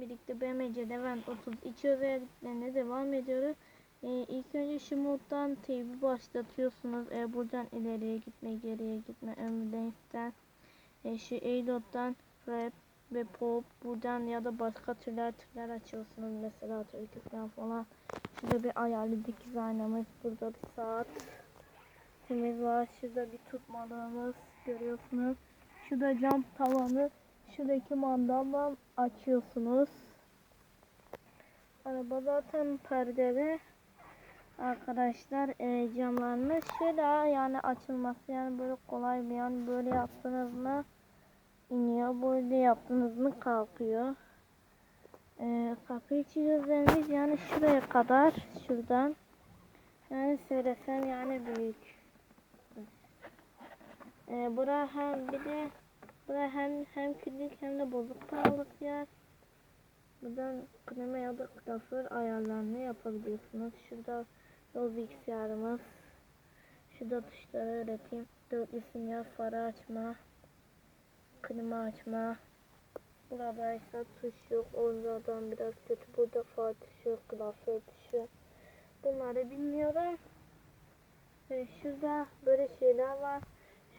Birlikte BMC Levent 32 özelliklerine devam ediyoruz. Ee, ilk önce şu moddan teybi başlatıyorsunuz. Ee, buradan ileriye gitme, geriye gitme, ömürleyipten. Ee, şu A-Dot'tan rap ve pop buradan ya da başka türler türler açıyorsunuz. Mesela türküler falan. Şurada bir ayarlı dikiz aynamız. Burada bir saat. Temiz var. Şurada bir tutmalığımız görüyorsunuz. Şurada cam tavanı. Şuradaki mandalla açıyorsunuz. Araba zaten perdeli. Arkadaşlar e, camlarını şöyle yani açılması yani böyle kolay bir yani böyle yaptınız mı iniyor böyle yaptınız mı kalkıyor. E, kapı içi gözlerimiz yani şuraya kadar şuradan yani söylesem yani büyük. E, bura hem bir de bura hem hem küçük hem de bozuk paralık yer. Buradan klima ya da klasör ayarlarını yapabiliyorsunuz. Şurada yol bilgisayarımız. Şurada tuşları öğreteyim. Dörtlü sinyal farı açma. Klima açma. Burada ise tuş yok. Onlardan biraz kötü. Burada far tuşu, klasör tuşu. Bunları bilmiyorum. Ve şurada böyle şeyler var.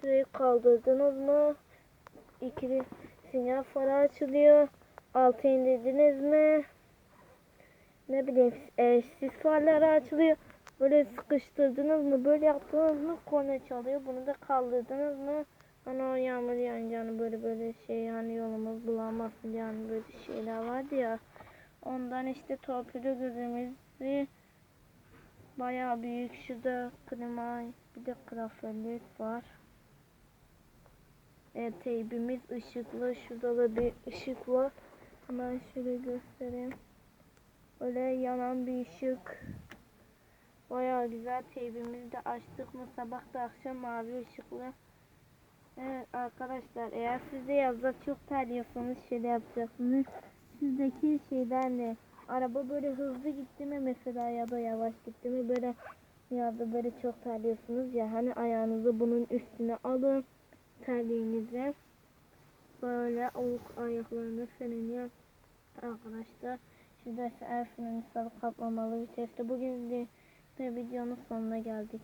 Şurayı kaldırdınız mı? İkili sinyal farı açılıyor. Altı indirdiniz mi? Ne bileyim e, sis farları açılıyor. Böyle sıkıştırdınız mı? Böyle yaptınız mı? Korna çalıyor. Bunu da kaldırdınız mı? Hani o yağmur yağınca böyle böyle şey yani yolumuz bulanmasın diye hani böyle şeyler vardı ya. Ondan işte torpido gözümüzü bayağı büyük. Şurada klima bir de klasörlük var. E, teybimiz ışıklı. Şurada da bir ışık var. Hemen şöyle göstereyim. Öyle yanan bir ışık. Bayağı güzel teybimizi de açtık mı sabah da akşam mavi ışıklı. Evet arkadaşlar eğer siz de yazda çok terliyorsanız şöyle yapacaksınız. Sizdeki şeylerle araba böyle hızlı gitti mi mesela ya da yavaş gitti mi böyle yazda böyle çok terliyorsunuz ya hani ayağınızı bunun üstüne alın terliğinizi böyle avuk ayaklarını freni arkadaşlar. Şurada ise el freni sarı kaplamalı viteste. Bugün de, de videonun sonuna geldik.